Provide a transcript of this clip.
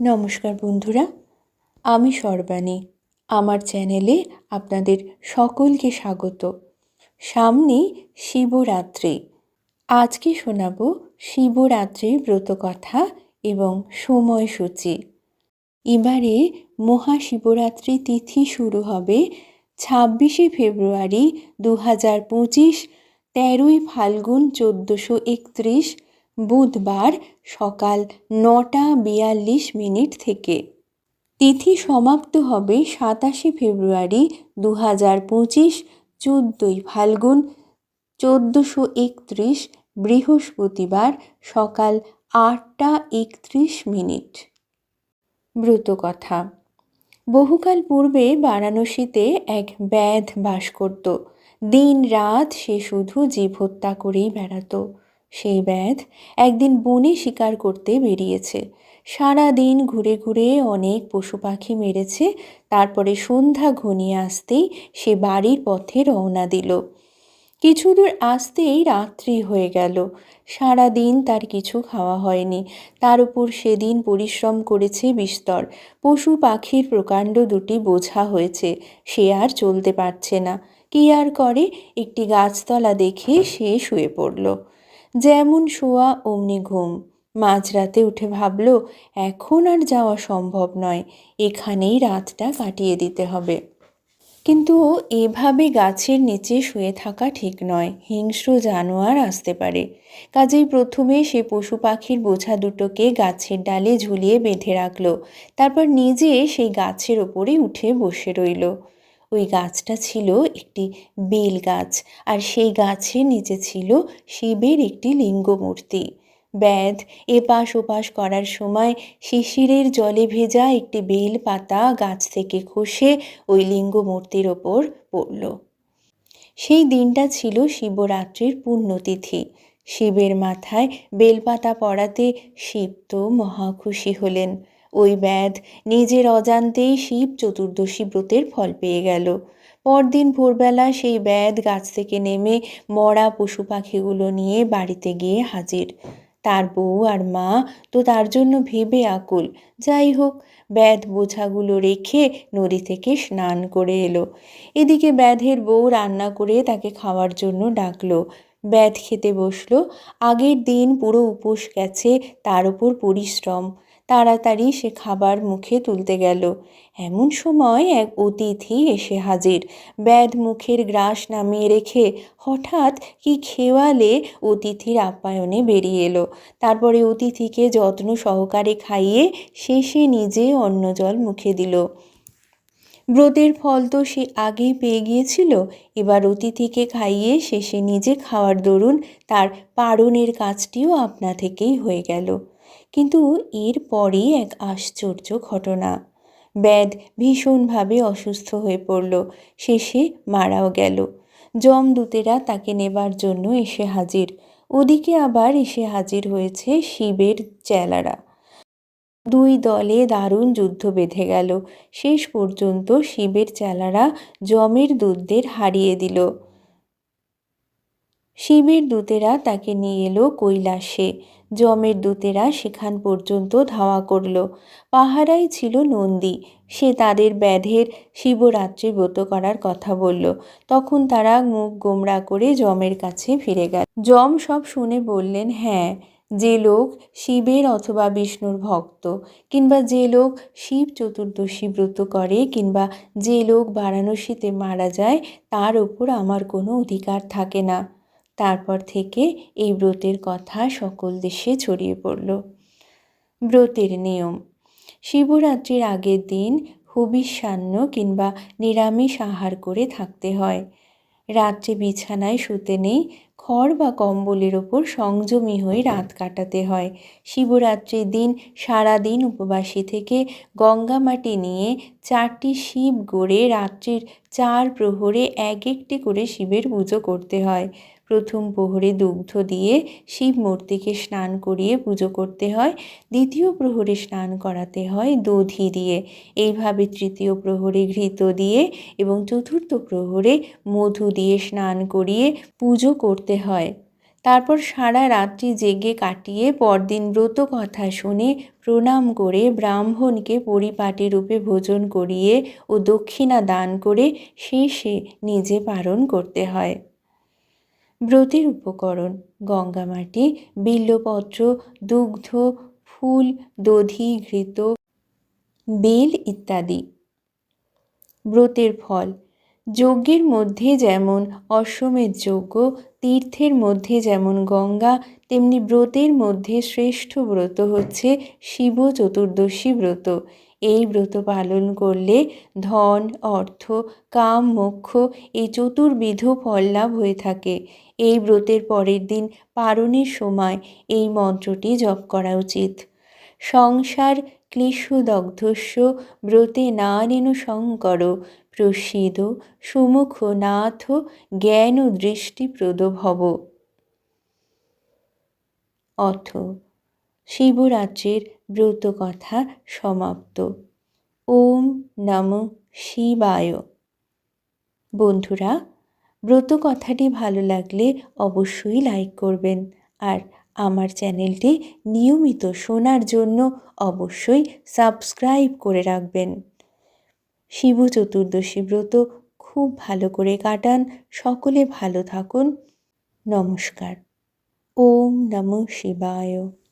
নমস্কার বন্ধুরা, আমি সর্বাণী। আমার চ্যানেলে আপনাদের সকলকে স্বাগত। সামনে শিবরাত্রি। আজকে শোনাব শিবরাত্রির ব্রতকথা এবং সময়সূচি। এবারে মহাশিবরাত্রি তিথি শুরু হবে ছাব্বিশে ফেব্রুয়ারি দু হাজার পঁচিশ, তেরোই ফাল্গুন চোদ্দোশো একত্রিশ বুধবার সকাল নটা বিয়াল্লিশ মিনিট থেকে। তিথি সমাপ্ত হবে সাতাশে ফেব্রুয়ারি দু হাজার পঁচিশ, চোদ্দোই ফাল্গুন, চোদ্দোশো একত্রিশ, বৃহস্পতিবার সকাল আটটা একত্রিশ মিনিট। ব্রতকথা বহুকাল পূর্বে বারাণসীতে এক ব্যাধ বাস করত। দিন রাত সে শুধু জীব হত্যা করেই বেড়াতো। সেই ব্যাধ একদিন বনে শিকার করতে বেরিয়েছে। সারা দিন ঘুরে ঘুরে অনেক পশু পাখি মেরেছে, তারপরে সন্ধ্যা ঘনিয়ে আসতেই সে বাড়ির পথে রওনা দিল। কিছু দূর আসতেই রাত্রি হয়ে গেল। সারা দিন তার কিছু খাওয়া হয়নি। তার উপর সেদিন পরিশ্রম করেছে বিস্তর। পশু পাখির প্রকাণ্ড দুটি বোঝা হয়েছে, সে আর চলতে পারছে না। কি আর করে? একটি গাছতলা দেখে সে শুয়ে পড়ল। যেমন শোয়া, অমনি ঘুম। মাঝরাতে উঠে ভাবল, এখন আর যাওয়া সম্ভব নয়, এখানেই রাতটা কাটিয়ে দিতে হবে। কিন্তু এভাবে গাছের নিচে শুয়ে থাকা ঠিক নয়, হিংস্র জানোয়ার আসতে পারে। কাজেই প্রথমে সে পশু পাখির বোঝা দুটোকে গাছের ডালে ঝুলিয়ে বেঁধে রাখল, তারপর নিজে সেই গাছের ওপরে উঠে বসে রইল। ওই গাছটা ছিল একটি বেল গাছ আর সেই গাছের নিচে ছিল শিবের একটি লিঙ্গ মূর্তি। ব্যাধ এপাশ ওপাশ করার সময় শিশিরের জলে ভেজা একটি বেল পাতা গাছ থেকে খসে ওই লিঙ্গ মূর্তির ওপর পড়ল। সেই দিনটা ছিল শিবরাত্রির পুণ্যতিথি। শিবের মাথায় বেলপাতা পড়াতে শিব তো মহাখুশি হলেন। ওই ব্যাধ নিজের অজান্তেই শিব চতুর্দশী ব্রতের ফল পেয়ে গেল। পরদিন ভোরবেলা সেই ব্যাধ গাছ থেকে নেমে মরা পশু পাখিগুলো নিয়ে বাড়িতে গিয়ে হাজির। তার বউ আর মা তো তার জন্য ভেবে আকুল। যাই হোক, ব্যাধ বোঝাগুলো রেখে নদী থেকে স্নান করে এলো। এদিকে ব্যাধের বউ রান্না করে তাকে খাওয়ার জন্য ডাকলো। ব্যাধ খেতে বসল। আগের দিন পুরো উপোস গেছে, তার উপর পরিশ্রম। তাড়াতাড়ি সে খাবার মুখে তুলতে গেল। এমন সময় এক অতিথি এসে হাজির। ব্যাধ মুখের গ্রাস নামিয়ে রেখে হঠাৎ কি খেওয়ালে অতিথির আপ্যায়নে বেরিয়ে এলো। তারপরে অতিথিকে যত্ন সহকারে খাইয়ে শেষে নিজে অন্ন জল মুখে দিল। ব্রতের ফল তো সে আগেই পেয়ে গিয়েছিল। এবার অতিথিকে খাইয়ে শেষে নিজে খাওয়ার দরুন তার পারণের কাজটিও আপনা থেকেই হয়ে গেল। কিন্তু এরপরই এক আশ্চর্য ঘটনা। ব্যাদ ভীষণভাবে অসুস্থ হয়ে পড়ল। শেষে মারাও গেল। যমদূতেরা তাকে নেবার জন্য এসে হাজির। ওদিকে আবার এসে হাজির হয়েছে শিবের চেলারা। দুই দলে দারুণ যুদ্ধ বেঁধে গেল। শেষ পর্যন্ত শিবের চেলারা জমের দূতদের হারিয়ে দিল। শিবের দূতেরা তাকে নিয়ে এলো কৈলাসে। যমের দূতেরা সেখান পর্যন্ত ধাওয়া করল। পাহারাই ছিল নন্দী। সে তাদের ব্যাধের শিবরাত্রি ব্রত করার কথা বলল। তখন তারা মুখ গোমরা করে যমের কাছে ফিরে গেল। যম সব শুনে বললেন হ্যাঁ যে লোক শিবের অথবা বিষ্ণুর ভক্ত, কিংবা যে লোক শিব চতুর্দশী ব্রত করে, কিংবা যে লোক বারাণসীতে মারা যায়, তার ওপর আমার কোনো অধিকার থাকে না। তারপর থেকে এই ব্রতের কথা সকল দেশে ছড়িয়ে পড়ল। ব্রতের নিয়ম। শিবরাত্রির আগের দিন হুবিষান্ন কিংবা নিরামিষ আহার করে থাকতে হয়। রাত্রে বিছানায় শুতে নেই, খড় বা কম্বলের ওপর সংযমী হয়ে রাত কাটাতে হয়। শিবরাত্রির দিন সারা দিন উপবাসী থেকে গঙ্গা মাটি নিয়ে চারটি শিব গড়ে রাত্রির চার প্রহরে এক একটি করে শিবের পুজো করতে হয়। প্রথম প্রহরে দুগ্ধ দিয়ে শিব মূর্তিকে স্নান করিয়ে পুজো করতে হয়। দ্বিতীয় প্রহরে স্নান করাতে হয় দধি দিয়ে। এইভাবে তৃতীয় প্রহরে ঘৃত দিয়ে এবং চতুর্থ প্রহরে মধু দিয়ে স্নান করিয়ে পুজো করতে হয়। তারপর সারা রাত্রি জেগে কাটিয়ে পরদিন ব্রত কথা শুনে প্রণাম করে ব্রাহ্মণকে পরিপাটি রূপে ভোজন করিয়ে ও দক্ষিণা দান করে শেষে নিজে পালন করতে হয়। ব্রতের উপকরণ গঙ্গামাটি বিল্লপত্র, দুগ্ধ, ফুল, দধি, ঘৃত, বেল ইত্যাদি। ব্রতের ফল, যজ্ঞের মধ্যে যেমন অশ্বমেধ যজ্ঞ, তীর্থের মধ্যে যেমন গঙ্গা, তেমনি ব্রতের মধ্যে শ্রেষ্ঠ ব্রত হচ্ছে শিব চতুর্দশী ব্রত। এই ব্রত পালন করলে ধন, অর্থ, কাম, মোক্ষ, এই চতুর্বিধ ফল লাভ হয়ে থাকে। এই ব্রতের পরের দিন পারণের সময় এই মন্ত্রটি জপ করা উচিত। সংসার ক্লেশদগ্ধস্য, ব্রতে নারেণ শঙ্কর, প্রসিদ সুমুখ নাথ, জ্ঞান দৃষ্টিপ্রদ ভব। অথ শিবরাত্রির ব্রতকথা সমাপ্ত। ওম নম শিবায়। বন্ধুরা ব্রত কথাটি ভালো লাগলে অবশ্যই লাইক করবেন। আর আমার চ্যানেলটি নিয়মিত শোনার জন্য অবশ্যই সাবস্ক্রাইব করে রাখবেন। শিব চতুর্দশী ব্রত খুব ভালো করে কাটান। সকলে ভালো থাকুন। নমস্কার। ওম নম শিবায়।